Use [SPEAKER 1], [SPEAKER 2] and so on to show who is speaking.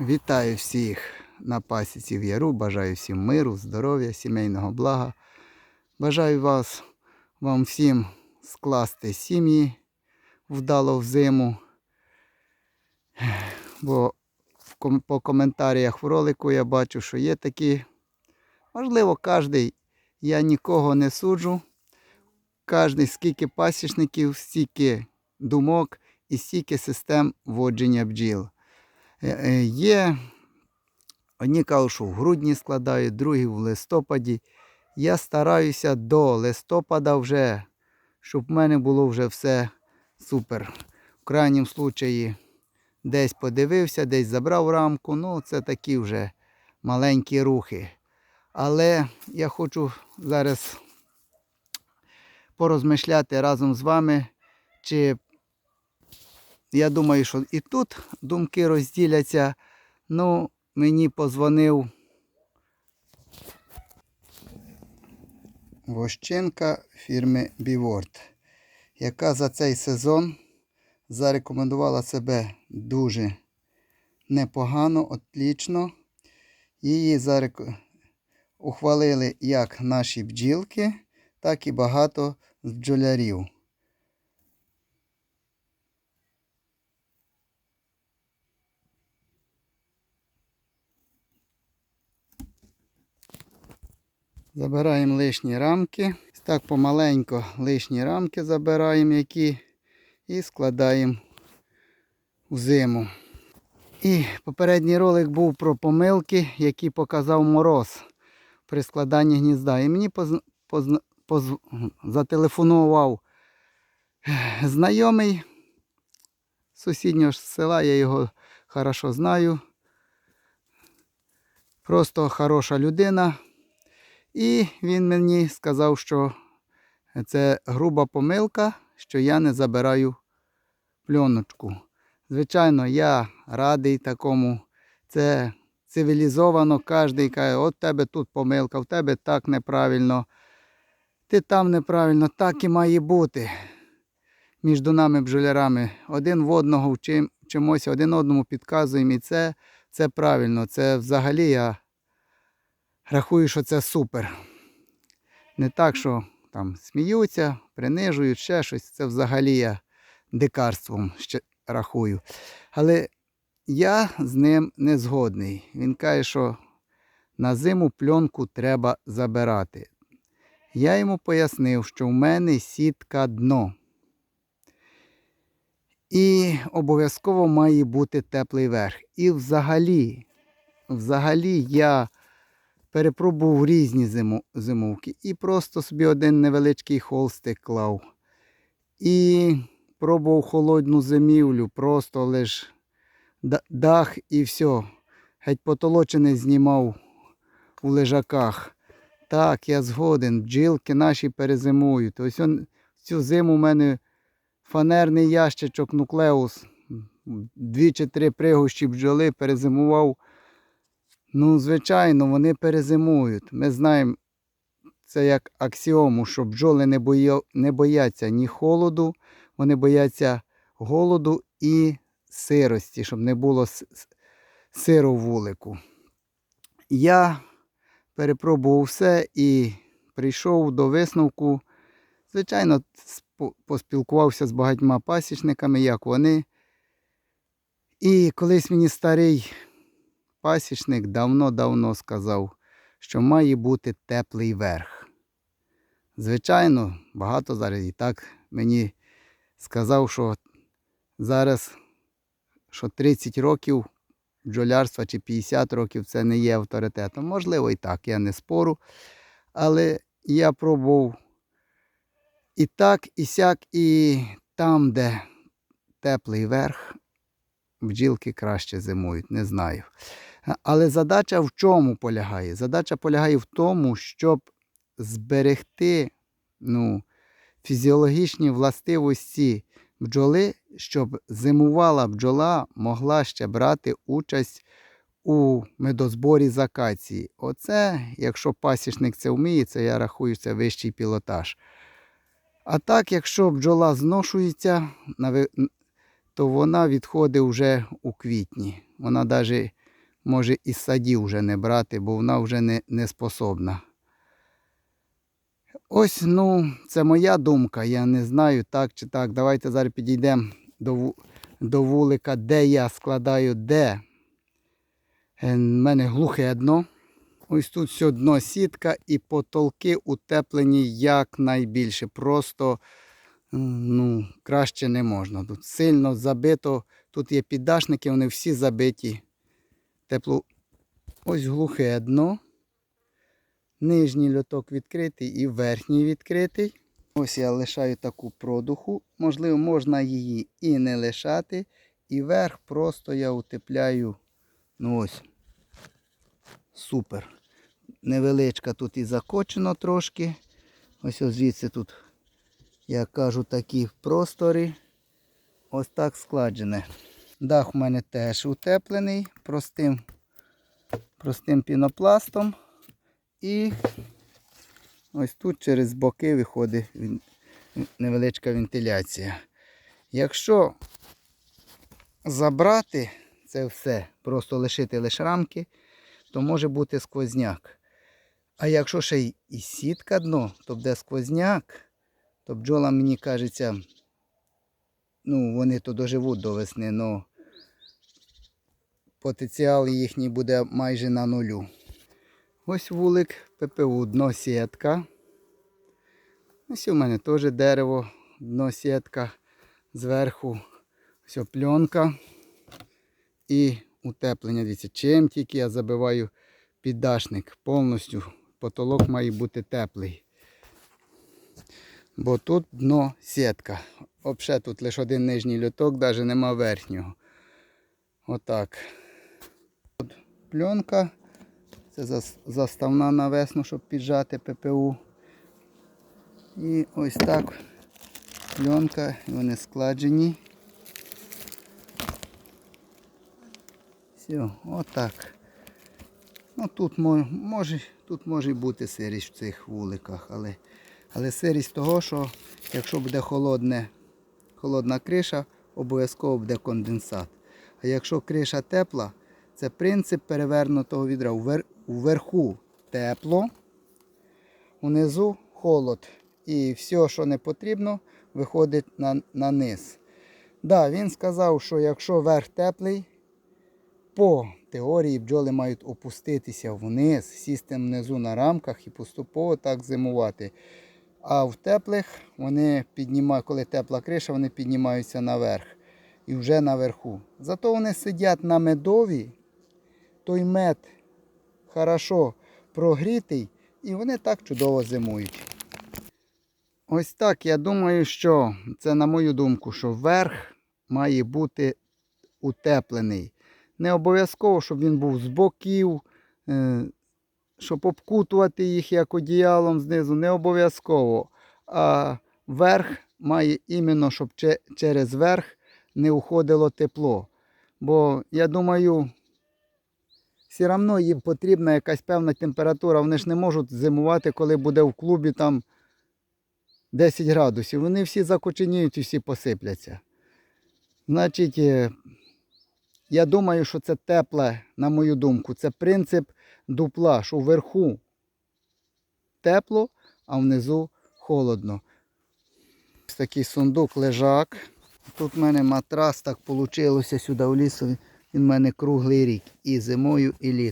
[SPEAKER 1] Вітаю всіх на пасіці в Яру. Бажаю всім миру, здоров'я, сімейного блага. Бажаю вас, вам всім скласти сім'ї вдало в зиму. Бо по коментарях в ролику я бачу, що є такі. Можливо, кожен, я нікого не суджу. Кожний скільки пасічників, стільки думок і стільки систем водження бджіл. Е, е, Є одні кажуть, що в грудні складають, другі в листопаді. Я стараюся до листопада вже, щоб в мене було вже все супер. В крайньому случаї десь подивився, десь забрав рамку. Ну, це такі вже маленькі рухи. Але я хочу зараз порозмишляти разом з вами, чи я думаю, що і тут думки розділяться. Ну, мені позвонив Вощенка фірми Біворд, яка за цей сезон зарекомендувала себе дуже непогано, отлічно. Її зарек... ухвалили як наші бджілки, так і багато бджолярів. Забираємо лишні рамки. Так помаленько лишні рамки забираємо які і складаємо у зиму. І попередній ролик був про помилки, які показав мороз при складанні гнізда. І мені зателефонував знайомий з сусіднього села, я його хорошо знаю. Просто хороша людина. І він мені сказав, що це груба помилка, що я не забираю пленочку. Звичайно, я радий такому. Це цивілізовано, кожен каже, от тебе тут помилка, в тебе так неправильно. Ти там неправильно, так і має бути. Між нами бджолярами. Один в одного вчим, вчимося, один одному підказуємо. І це, це правильно. Це взагалі я рахую, що це супер. Не так, що там сміються, принижують, ще щось. Це взагалі я дикарством ще рахую. Але я з ним не згодний. Він каже, що на зиму пленку треба забирати. Я йому пояснив, що в мене сітка дно. І обов'язково має бути теплий верх. І взагалі, взагалі я перепробував різні зиму, зимовки. І просто собі один невеличкий холстик клав. І пробував холодну зимівлю, просто лише дах і все. Геть потолочене знімав у лежаках. Так, я згоден, бджілки наші перезимують. Ось он, цю зиму у мене фанерний ящичок нуклеус. Дві чи три пригощі бджоли перезимував. Ну, звичайно, вони перезимують. Ми знаємо це як аксіому, що бджоли не, бої... не бояться ні холоду, вони бояться голоду і сирості, щоб не було сиру вулику. Я перепробував все і прийшов до висновку. Звичайно, поспілкувався з багатьма пасічниками, як вони. І колись мені старий пасічник давно-давно сказав, що має бути теплий верх. Звичайно, багато зараз і так мені сказав, що зараз що 30 років бджолярства чи 50 років це не є авторитетом. Можливо, і так, я не спору. Але я пробував і так, і сяк, і там, де теплий верх, бджілки краще зимують, не знаю. Але задача в чому полягає? Задача полягає в тому, щоб зберегти ну, фізіологічні властивості бджоли, щоб зимувала бджола могла ще брати участь у медозборі з акації. Оце, якщо пасічник це вміє, це я рахую, це вищий пілотаж. А так, якщо бджола зношується, то вона відходить вже у квітні. Вона навіть може із садів вже не брати, бо вона вже не, не способна. Ось, ну, це моя думка. Я не знаю так чи так. Давайте зараз підійдемо до, до вулика, де я складаю де. У мене глухе дно. Ось тут все дно сітка і потолки утеплені якнайбільше. Просто ну, краще не можна. Тут сильно забито. Тут є піддашники, вони всі забиті. Тепло. Ось глухе дно. Нижній льоток відкритий і верхній відкритий. Ось я лишаю таку продуху. Можливо, можна її і не лишати. І верх просто я утепляю. Ну ось. Супер. Невеличка тут і закочено трошки. Ось ось звідси тут, я кажу, такі простори. Ось так складене. Дах у мене теж утеплений простим, простим пінопластом. І ось тут через боки виходить невеличка вентиляція. Якщо забрати це все, просто лишити лише рамки, то може бути сквозняк. А якщо ще і сітка дно, то буде сквозняк, то бджолам, мені кажеться, ну, вони то доживуть до весни, але потенціал їхній буде майже на нулю. Ось вулик ППУ, дно сітка. Ось у мене теж дерево, дно сітка, зверху ось пленка і утеплення. Дивіться, чим тільки я забиваю піддашник повністю. Потолок має бути теплий. Бо тут дно сітка. Взагалі тут лише один нижній люток, навіть нема верхнього. Отак. Пленка. Це заставна на весну, щоб піджати ППУ. І ось так пленка, вони складжені. Все, отак. Ну, тут може, тут може бути сирість в цих вуликах, але, але сирість того, що якщо буде холодне, холодна криша, обов'язково буде конденсат. А якщо криша тепла, це принцип перевернутого відра. Вверху тепло, унизу холод. І все, що не потрібно, виходить на, на низ. Да, він сказав, що якщо верх теплий, по теорії бджоли мають опуститися вниз, сісти внизу на рамках і поступово так зимувати. А в теплих вони піднімають, коли тепла криша, вони піднімаються наверх і вже наверху. Зато вони сидять на медові, той мед хорошо прогрітий, і вони так чудово зимують. Ось так я думаю, що це на мою думку, що верх має бути утеплений. Не обов'язково, щоб він був з боків, е, щоб обкутувати їх як одіялом знизу, не обов'язково. А верх має іменно, щоб через верх не уходило тепло. Бо я думаю, все одно їм потрібна якась певна температура. Вони ж не можуть зимувати, коли буде в клубі там 10 градусів. Вони всі закоченіють і всі посипляться. Значить, е, я думаю, що це тепле, на мою думку, це принцип дупла, що вверху тепло, а внизу холодно. Ось такий сундук, лежак. Тут в мене матрас так вийшло сюди в лісу. Він в мене круглий рік. І зимою, і літом.